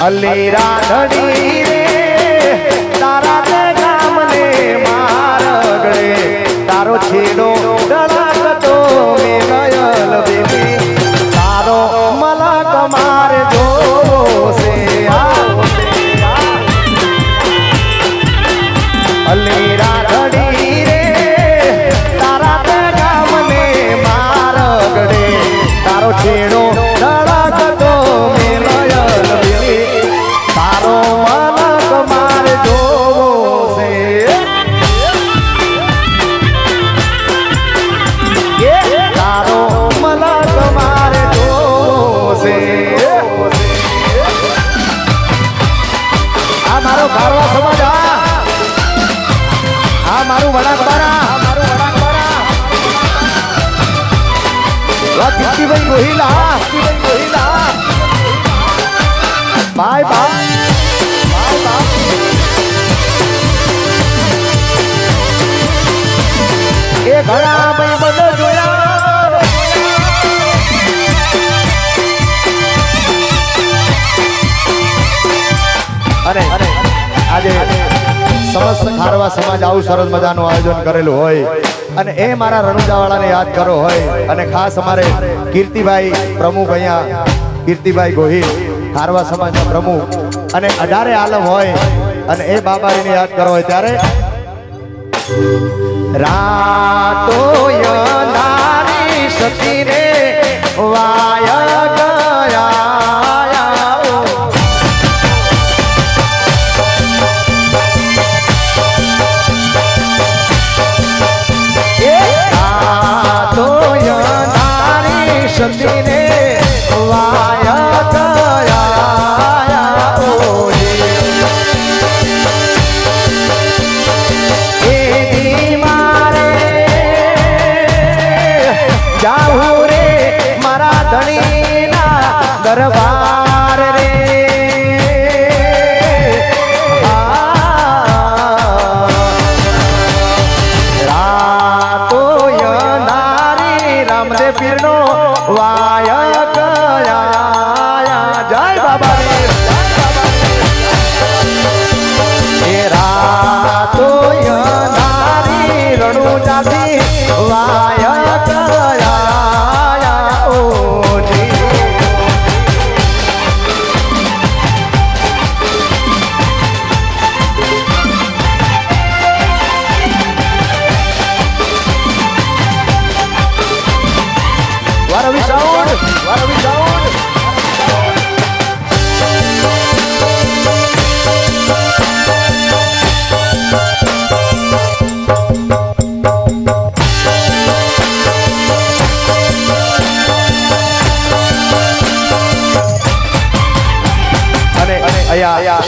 Alera. ખારવા સમાજ આવું સરસ મજાનું આયોજન કરેલું હોય. અને એ મારા રણુજાવાળાને યાદ કરો હોય. અને ખાસ અમારે કીર્તિભાઈ પ્રમુખ અહીંયા, કીર્તિભાઈ ગોહિલ ખારવા સમાજના પ્રમુખ. અને અઢારે આલમ હોય, અને એ બાબાને યાદ કરો હોય ત્યારે રાતો સતી રે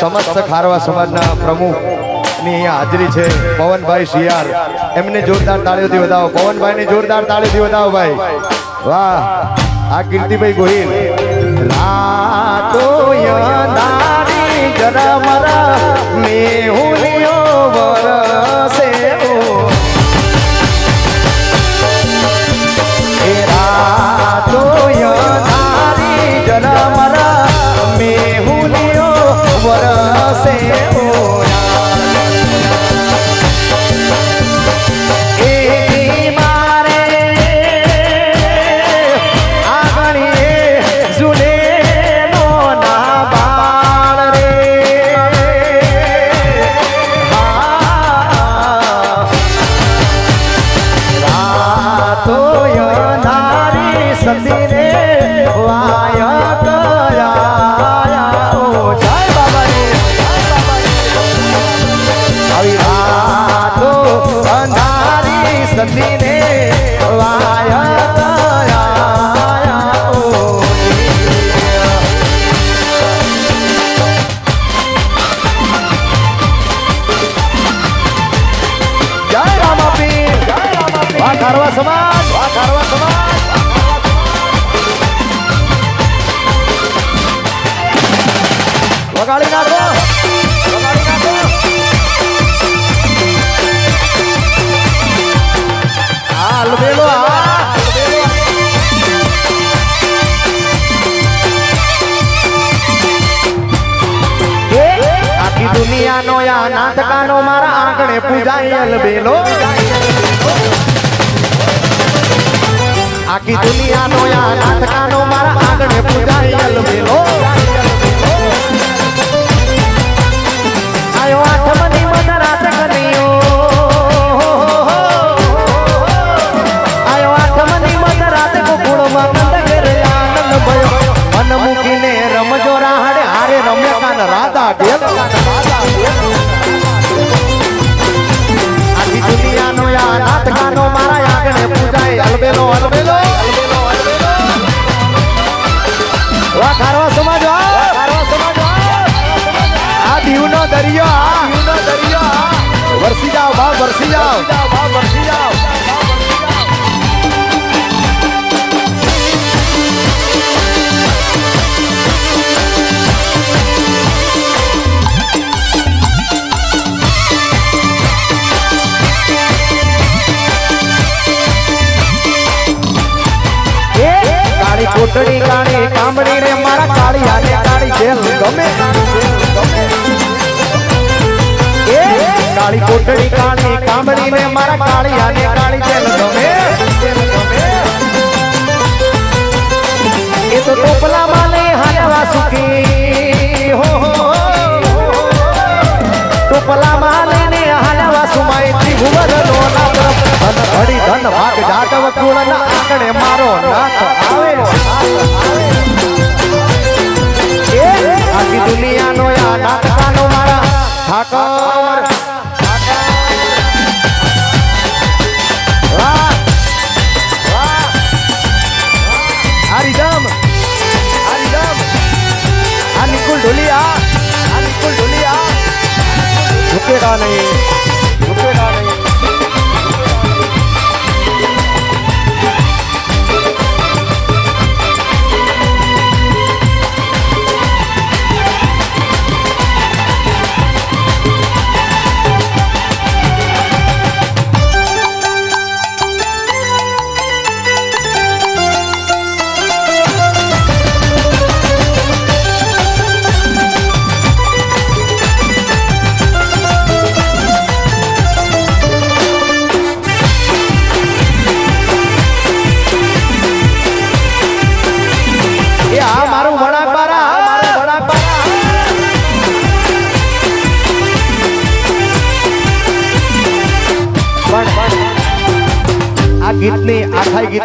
સમસ્ત ખારવા સમાજના પ્રમુખની અહીંયા હાજરી છે પવનભાઈ શિયાર એમને જોરદાર તાળીઓથી વધાવો. પવનભાઈને જોરદાર તાળીઓથી વધાવો ભાઈ. વાહ, આ કીર્તિભાઈ ગોહિલ. રાત અલબેલો આખી દુનિયાનો આ નાથકાનો મારા આંગણે પૂજાય અલબેલો વરસી જાઓ ભાવ વરસી જાઓ. ભાવ વરસી જાઓ. કાળી કોટડી કાળી કામડી રે મારા કાળી આને કાળી જેલ ગમે. કાળી કોટડી કાળી કામડી ને મારા કાળિયા ને કાળી જેલ ગમે. એ તો ટોપલા માલે હાલવા સુખી. હો. ટોપલા માલે ને હાલવા સુમાય ત્રિભુવન નો નાથ ધન ઘડી ધન ભાગ જાટવ કુળન આંકડે મારો નાથ આવે. એ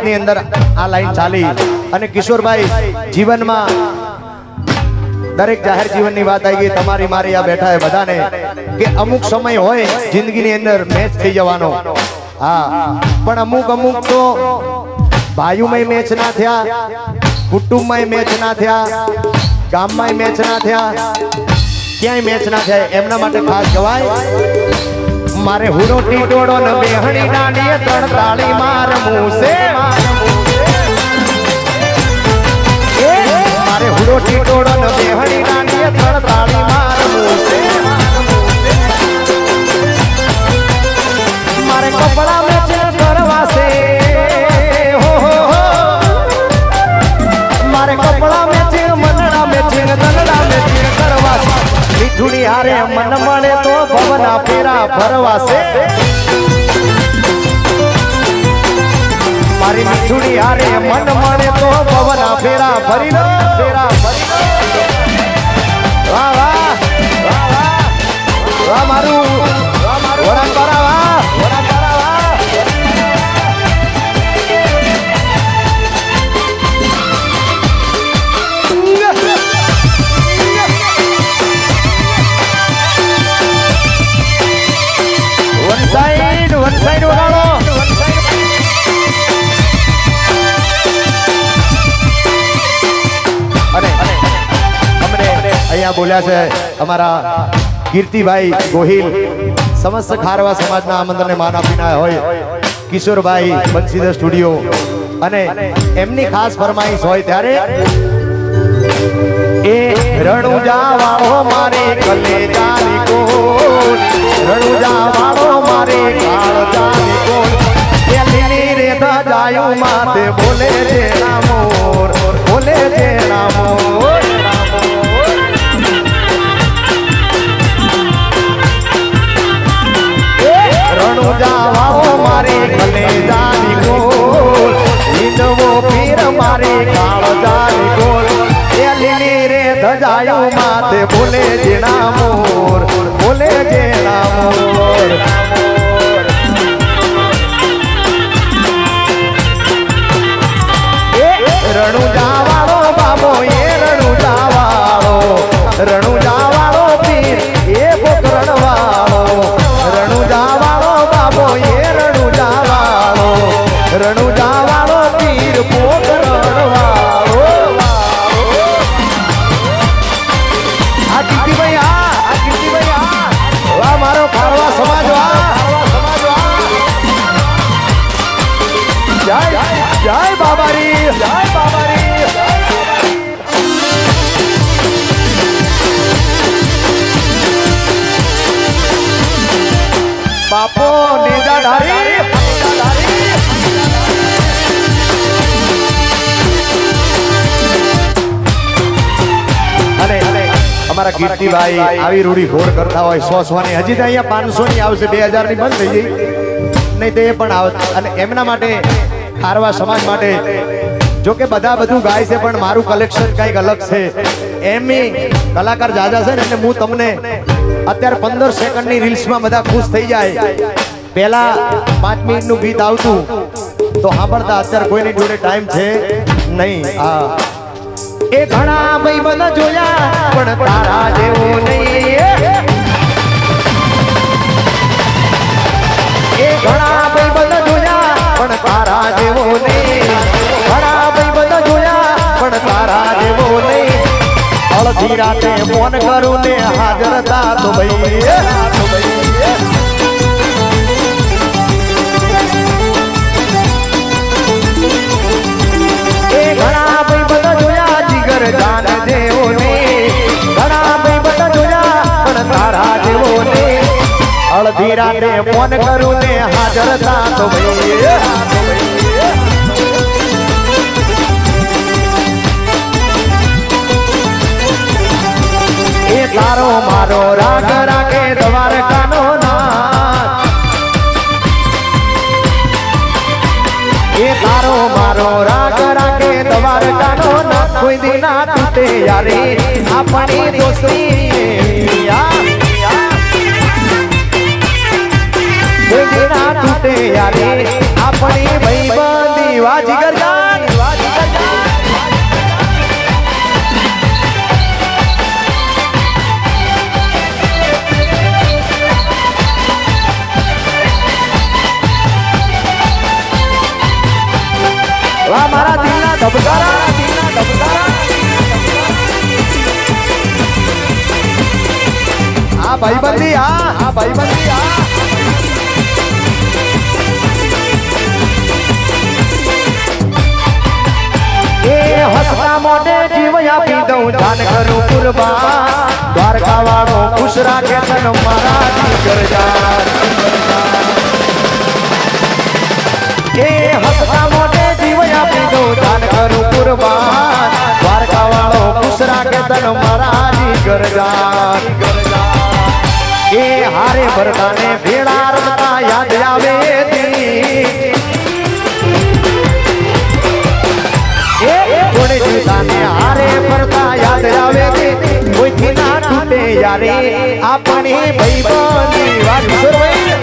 ગીતની અંદર આ લાઈન ચાલી. અને કિશોરભાઈ જીવનમાં દરેક જાહેર જીવનની વાત આવી ગઈ. તમારી મારી આ બેઠા બધાને કે અમુક સમય હોય જિંદગીની અંદર મેચ થઈ જવાનો. હા, પણ અમુક અમુક તો ભાઈઓમાં મેચ ના થયા કુટુંબમાં મેચ ના થયા ગામમાં મેચ ના થયા, ક્યાંય મેચ ના થયા, એમના માટે ખાસ કહેવાય મારે હુડો ટીટોડો ને બેહણી નાની ત્રણ તાળી માર મૂસે મારે હુડો ટીટોડો ને બેહણી નાની ત્રણ તાળી માર મૂસે મીઠુડી હારે મન મળે તો ભવના ફેરા ભરવાશે. મારી મીઠુડી હારે મન મળે તો ભવના ફેરા ભરી ફેરા અહીંયા બોલ્યા છે. અમારા કીર્તિભાઈ ગોહિલ, સમસ્ત ખારવા સમાજના આમંત્રણને માન આપીને હોય. કિશોરભાઈ બંસીધર સ્ટુડિયો. અને એમની ખાસ ફરમાઈશ હોય ત્યારે એ રણુજા વાળો મારે કલેજાની કોલ રણુજા વાળો મારે કાળજાની કોલ એ લીલી રે જાયું માથે બોલે જે નામોર બોલે જે નામોર રણુજા જય બાબારી જય બાબારી. બાપો નિદાધારી ધારી અમારા કીર્તિભાઈ આવી રૂડી ઘોર કરતા હોય સો સો ની હજી તો અહીંયા પાંચસો ની આવશે બે હજારની બંધ થઈ ગઈ. નહીં તો એ પણ આવશે. અને એમના માટે ખારવા સમાજ માટે. જો કે બધા બધું ગાય છે, પણ મારું કલેક્શન કંઈક અલગ છે. એમની કલાકાર જાજા છે ને, એટલે હું તમને અત્યારે પંદર સેકન્ડની રીલ્સમાં બધા ખુશ થઈ જાય. પહેલા પાંચ મિનિટનું ગીત આવતું. તો સાંભળતા અત્યારે કોઈની જોડે ટાઈમ છે નહીં. હા. એ ઘણા ભાઈબંધ જોયા, પણ તારા જેવો નહીં. તારા જેવો નહીં ઘણા ભાઈબંધ જોયા, પણ તારા જેવો નહીં અડધી રાતે ફોન કરું ને હાજર તા ભાઈ તો ભાઈ બધા ઘણા જોયા, જીગર જાન અડધી રાતે ફોન કરું ને હાજર તો ભાઈ તારો મારો રાગ રાખે દ્વારકાનો નાથ. એ તારો મારો રાગ રાખે દ્વારકાનો ના કોઈ દિના તૂટે યારે. આપણી દોસ્તી ભાઈબંધી આ આ ભાઈબંધી આ એ હસતા મોઢે જીવ આપી દઉં ધન કરું કુરબા દ્વારકા વાળો ખુશ રાખે તન મારા દીકરજા એ હસતા મોઢે જીવ આપી દઉં દાન કરું કુરબા દ્વારકા વાળો ખુશ રાખે તન મારા દીકરજા એ હારે ભરતાને ભેળા રમતા યાદ આવે જીવતાને હારે ભરતા યાદ આવે. કોઈથી ના તૂટે યારે. આપણી ભાઈબંધી વાત